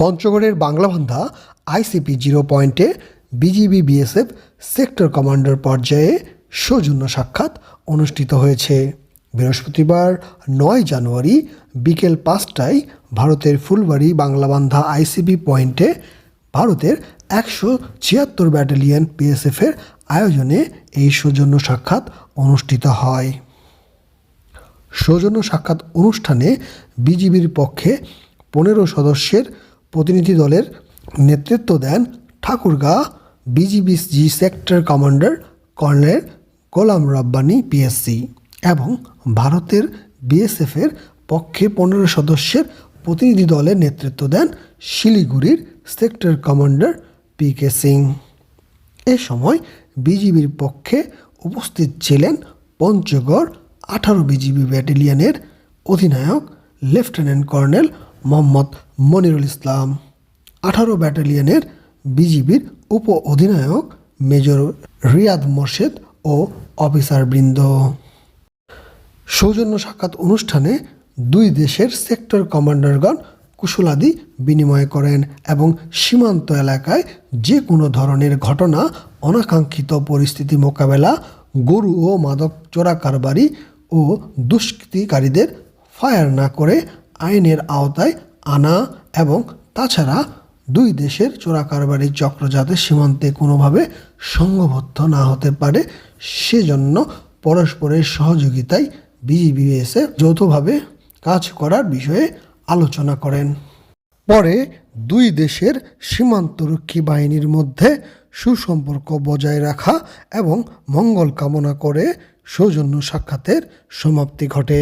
পঞ্চগড়ের Banglabandha ICP zero পয়েন্টে BGB BSF sector commander পর্যায়ে সৌজন্য সাক্ষাৎ অনুষ্ঠিত হয়েছে। বৃহস্পতিবার নয় জানুয়ারি বিকেল পাঁচটায় ভারতের ফুলবাড়ি বাংলাবান্ধা আইসিবি পয়েন্টে ভারতের একশো ছিয়াত্তর ব্যাটালিয়ন বিএসএফের আয়োজনে এই সৌজন্য সাক্ষাৎ অনুষ্ঠিত হয়। সৌজন্য সাক্ষাৎ অনুষ্ঠানে বিজিবির পক্ষে পনেরো সদস্যের প্রতিনিধি দলের নেতৃত্ব দেন ঠাকুরগা বিজিবি জি sector commander colonel Golam Rabbani PSC এবং ভারতের বিএসএফের পক্ষে পনেরো সদস্যের প্রতিনিধি দলের নেতৃত্ব দেন শিলিগুড়ির sector commander P K Singh. এ সময় বিজিবির পক্ষে উপস্থিত ছিলেন পঞ্চগড় আঠারো বিজিবি ব্যাটালিয়নের অধিনায়ক, লেফটেন্যান্ট কর্নেল মোহাম্মদ মনিরুল ইসলাম। আঠারো ব্যাটালিয়নের বিজিবির উপ অধিনায়ক মেজর রিয়াদ মোর্শেদ ও অফিসারবৃন্দ। সৌজন্য সাক্ষাৎ অনুষ্ঠানে দুই দেশের সেক্টর কমান্ডারগণ কুশলাদি বিনিময় করেন এবং সীমান্ত এলাকায় যে কোনো ধরনের ঘটনা, অনাকাঙ্ক্ষিত পরিস্থিতি মোকাবেলা, গরু ও মাদক চোরা কারবারি ও দুষ্কৃতিকারীদের ফায়ার না করে আইনের আওতায় আনা এবং তাছাড়া দুই দেশের চোরা কারবারি চক্র যাতে সীমান্তে কোনোভাবে সংঘবদ্ধ না হতে পারে, সেজন্য পরস্পরের সহযোগিতায় বিজিবিএসএ যৌথভাবে কাজ করার বিষয়ে আলোচনা করেন। পরে দুই দেশের সীমান্তরক্ষী বাহিনীর মধ্যে সুসম্পর্ক বজায় রাখা এবং মঙ্গল কামনা করে সৌজন্য সাক্ষাতের সমাপ্তি ঘটে।